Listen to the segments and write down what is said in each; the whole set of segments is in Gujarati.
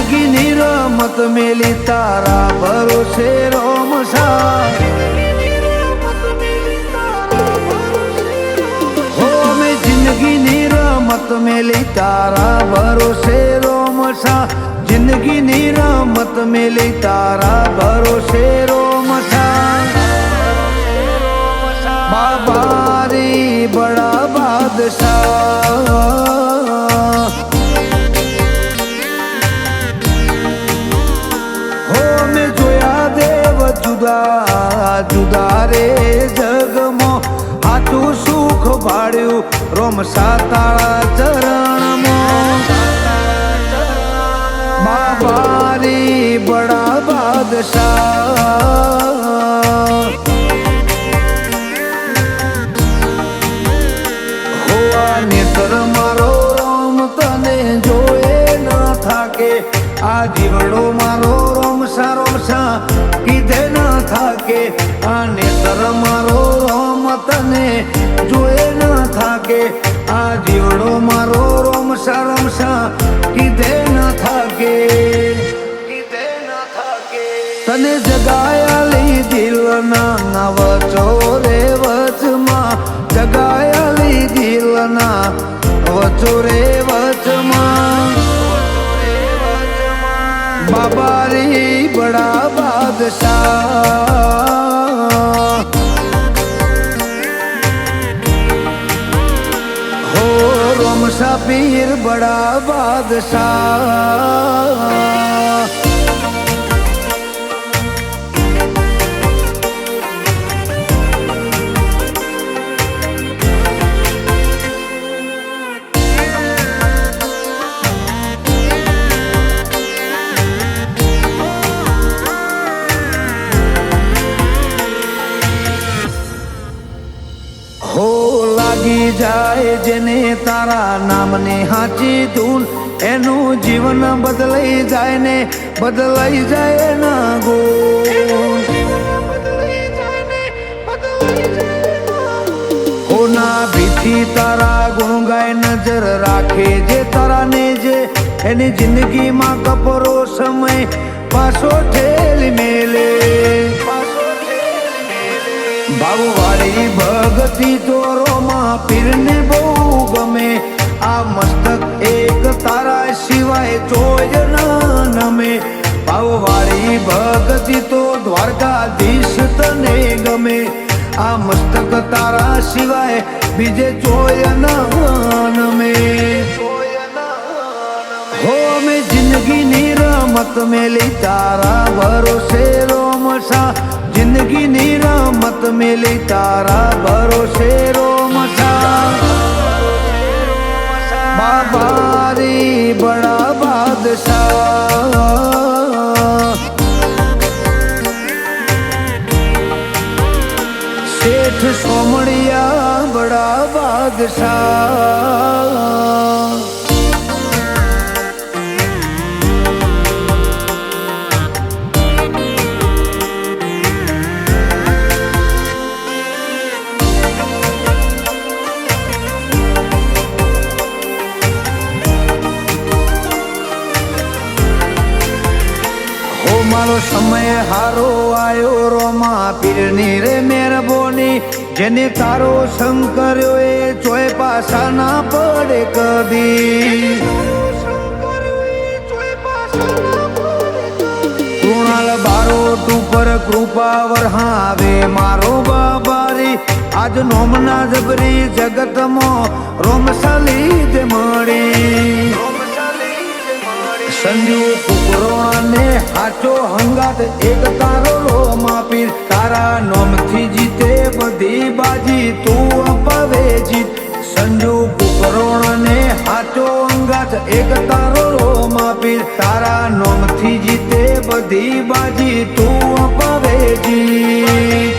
જિંદગીની રમત મેલી તારા ભરોસે રોમસા જિંદગીની રમત મેલી તારા ભરોસે રોમસા જિંદગીની રમત મેલી તારા ભરોસે રોમસા બાબારી બડા જુદા જુદા રે જગમાં. હાથું સુખ ભાડ્યું રોમ સાતાળા ચરણમો. બાબારી બડા બાદશાહ. હોવા મારો રોમ તને જોએ ન થાકે. આ જીવડો મારો રોમ સા સા થાકે અને મારો રોમ તને જોએ ન થાકે. આ જીવડો મારો રોમ સા કીધે ન થાકે. તને જગાયાલી દિલના નવ ચોરે વચમાં, જગાયાલી દિલના વચોરે વચમાં. બાબારી બડા બાદશાહ. રોમ પીર બડા બાદશાહ જાય જેને તારા નામને હાચી ધૂન, એનું જીવન બદલાઈ જાય ને બદલાઈ જાય ના ગુણ. ભીથી તારા ગુણ ગાય નજર રાખે જે તારા ને જે એની જિંદગીમાં કપરો સમય પાછો ઠેલી મેલે. ભાવવાળી ભગતી પીરને બહુ ગમે. આ મસ્તક એક તારા સિવાય ન નમે. ભાવવાળી ભગતી તો દ્વારકાધીશ તને ગમે. આ મસ્તક તારા સિવાય બીજે ચોય ન નમે. હો, અમે જિંદગીની રમત મેલી તારા ભરોસે રોમસા. જિંદગીની રમત મેલી તારા ભરોસે બાબારી બડા બાદશાહ. શેઠ સોમણિયા બડા બાદશાહ. સમય હારો આયો રોમા પીરની રે મેરબોની, જેને તારો સંગ કર્યો એ ચોય પાછા ના પડે કદી. કૃણાલ બારોટ ઉપર કૃપા વરહાવે મારો બાબારી. આજ નોમના જબરી જગતમાં રોમસાલી જ મળી. સંજુ અને હાચો હંગાત એક તારો રોમા પીર તારા નોમથી જીતે બધી બાજી, તું અપાવે જીત. સંજુ કુકરોણ ને હાચો અંગાત એક તારો રોમા પીર તારા નોમથી જીતે બધી બાજી, તું અપાવે જીત.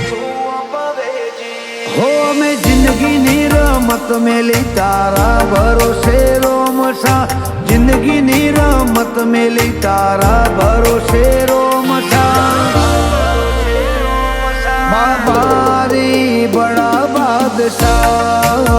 હો, અમે જિંદગીની રમત મેલી, તારા ભરોસે રોમસા જિંદગીની રમત મેલી તારા ભરોસે રોમસા બાબારી બડા બાદશાહ.